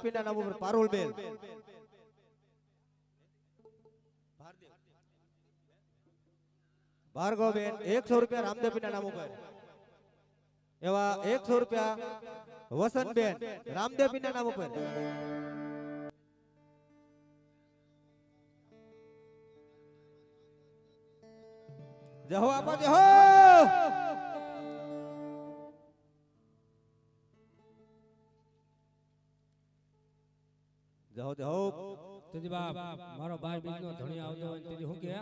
રામદેવ નામ ઉપર પારુલ બેન. ભાર્ગવ બેન એકસો રૂપિયા રામદેવ પિંડા નામ ઉપર એવા એકસો રૂપિયા વસંત બેન રામદેવ પિંડા નામ ઉપર જહો આપો જહો જહો જહો તેજી બાપ મારો બાર બીજ નો ધણી આવતો હોય તેજી હું કે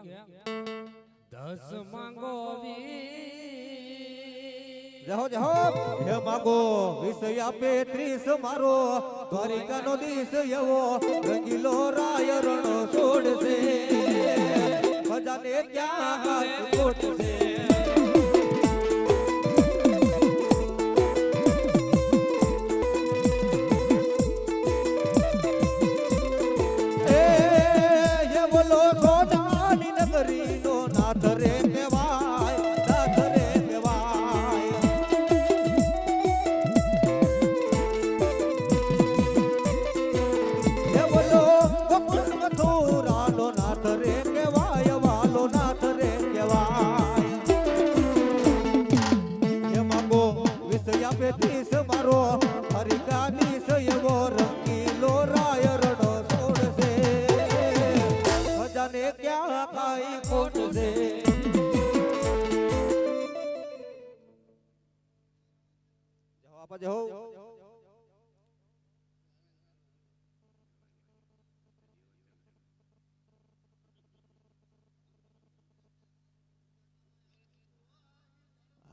દસ માંગો જહો જહો હે માગો વિષય આપે ત્રીસ મારો. દ્વારિકાનો દીસ એવો રંગીલો રાય રણ છોડશે. ખજાને ક્યાં હાથ ખોટશે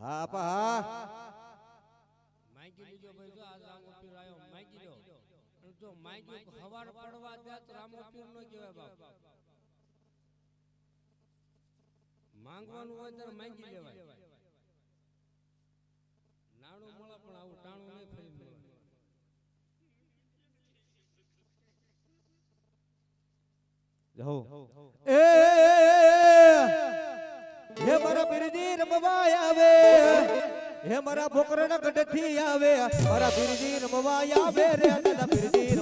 હા પા હા. માંગી લીજો ભાઈ જો આ રામો પીર આવ્યો માંગી લો. જો માગ્યું હવાર પડવા દે તો રામો પીર નો કહેવાય બાપ માંગવાનું હોય ત્યારે માંગી લેવાય. નાણું મળે પણ આવું ટાણું નહીં ફરી મળે. જહો એ હે મારા પીરજી રમવા આવે. હે મારા ભોકરના ગઢથી આવે. મારા પીરજી રમવા આવે રે, દાદા પીરજી.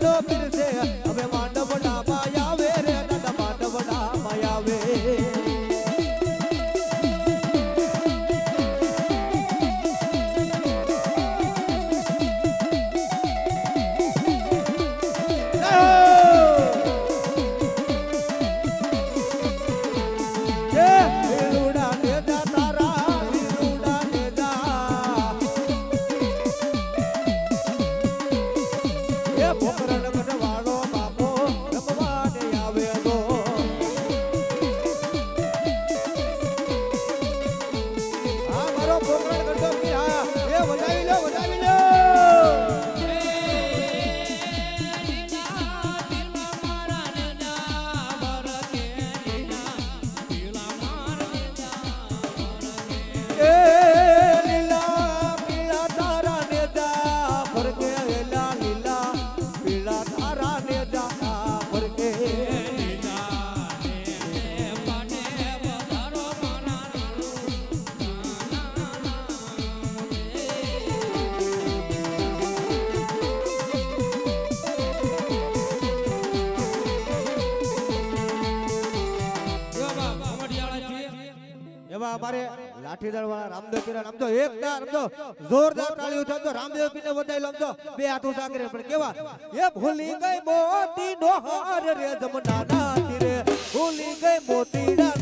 ગઢનો પીરસે. હવે માંડવ ડામાં આવે રે દાદા માંડવ ડામાં આવે. એ લાઠીદળ વાળા રામદેવ પીરા આમ તો એકદાર આમ તો જોરદાર તાળીઓ થાય તો રામદેવ પીને વધાઈ લમજો બે હાથો સાગરે, પણ કેવા? એ ભૂલી ગઈ મોતી નો હાર રે જમના ના તીરે ભૂલી ગઈ મોતીડા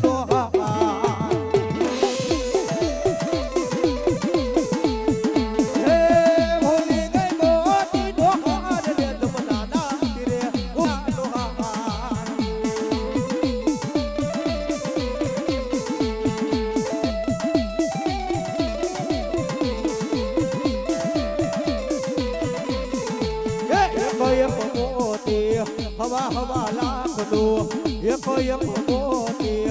હવા લાખનો એક એક મોતી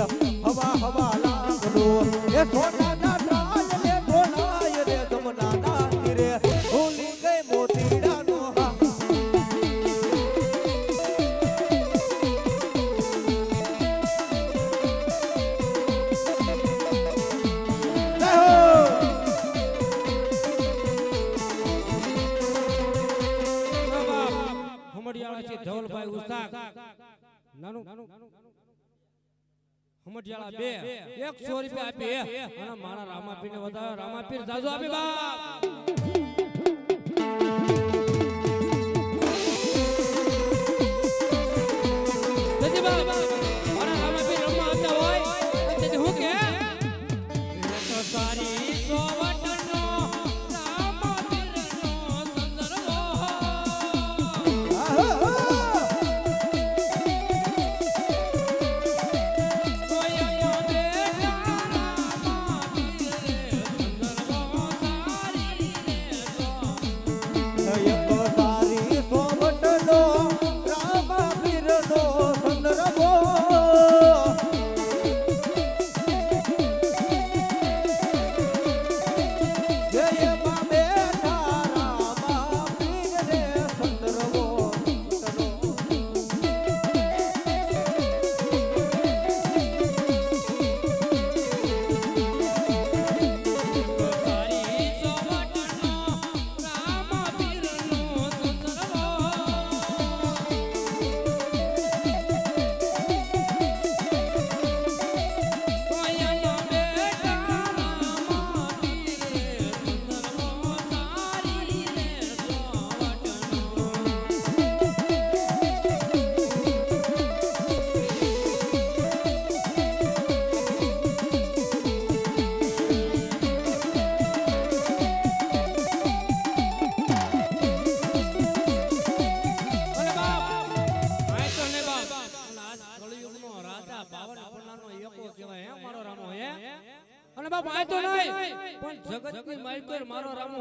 હવા હવા લાખનો એ સોનાના નાનું. હમડિયાળા બે. એકસો રૂપિયા આપી અને મારા રામાપીર ને વધારે. રામાપીર જાજો આપી બાપ.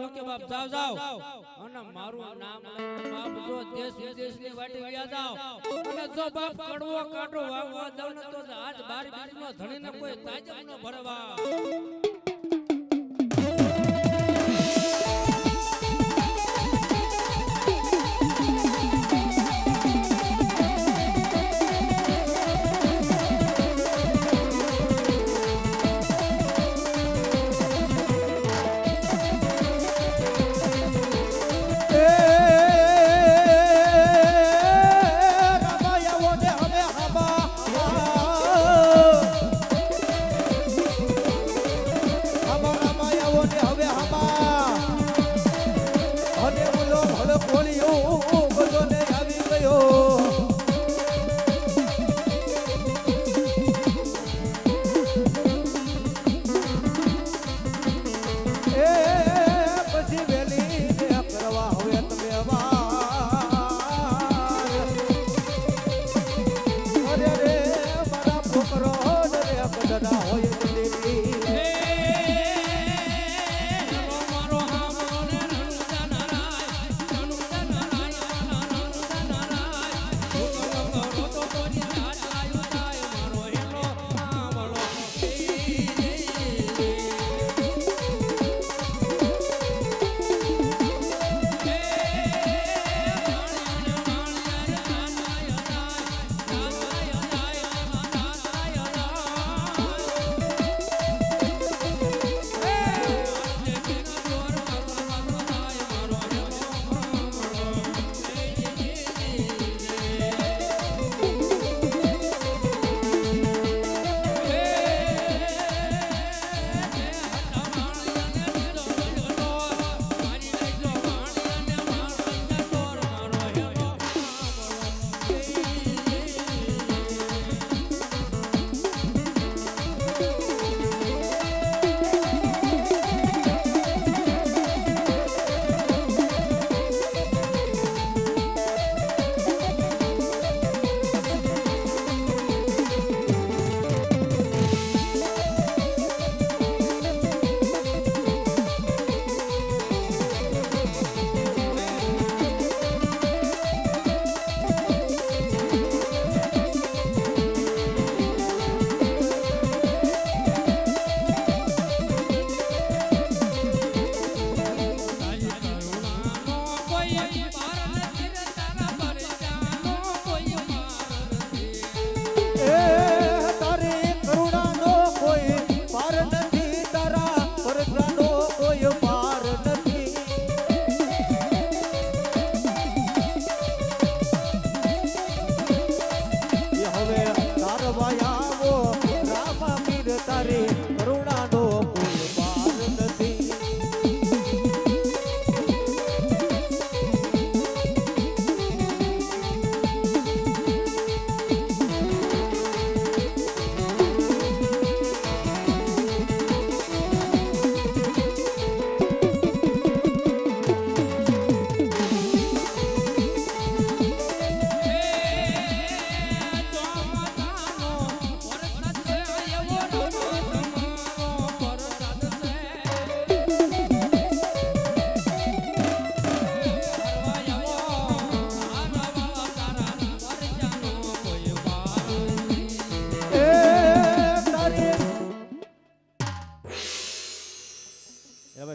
મારો કે બાપ જાવ જાવ અને મારું નામ લઈને બાપ જો દેશ વિદેશની વાટી વ્યા જાવ અને જો બાપ કડવો કાટો વાગવા દઉં ને તો આજ બાર બીજ નો ધણી ધણીને કોઈ તાજમ ન ભરવા.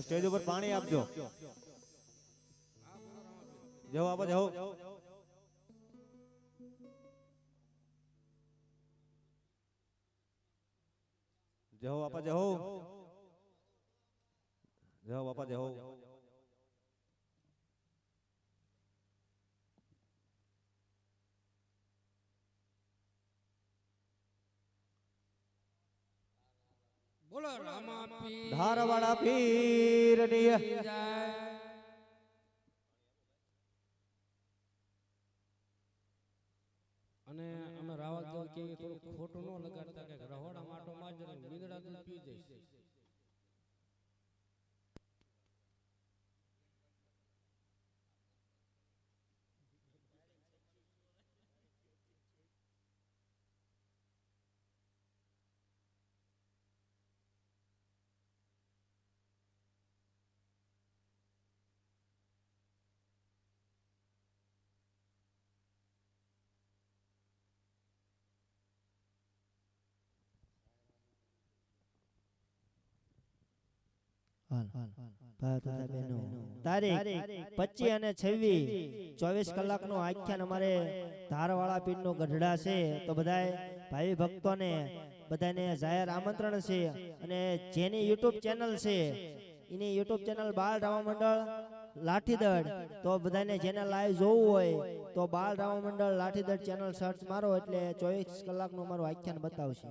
સ્ટેજ ઉપર પાણી આપજો. જવો આપો જવો જહો બાપા જહો જહો બાપા જહો બોલો પીર ધારવાડા પીરની જય. અને અમે રાવત કે થોડું ખોટું ન લગાડતા કે રહોડા માટો માં જ મીંદડા દૂધ પી જઈશ તારીખ પચીસ અને છવ્વીસ. ચોવીસ કલાકનું આખ્યાન અમારે ધારવાળા પીરનું ગઢડા છે. તો બધાય ભાઈ ભક્તોને બધાને જાહેર આમંત્રણ છે અને જેની યુટ્યુબ ચેનલ છે એની યુટ્યુબ ચેનલ બાળ રામા મંડળ લાઠીદળ તો બધાને જેને લાઈવ જોવું હોય તો બાળ રામા મંડળ લાઠીદળ ચેનલ સર્ચ મારો એટલે ચોવીસ કલાકનું અમારું આખ્યાન બતાવશે.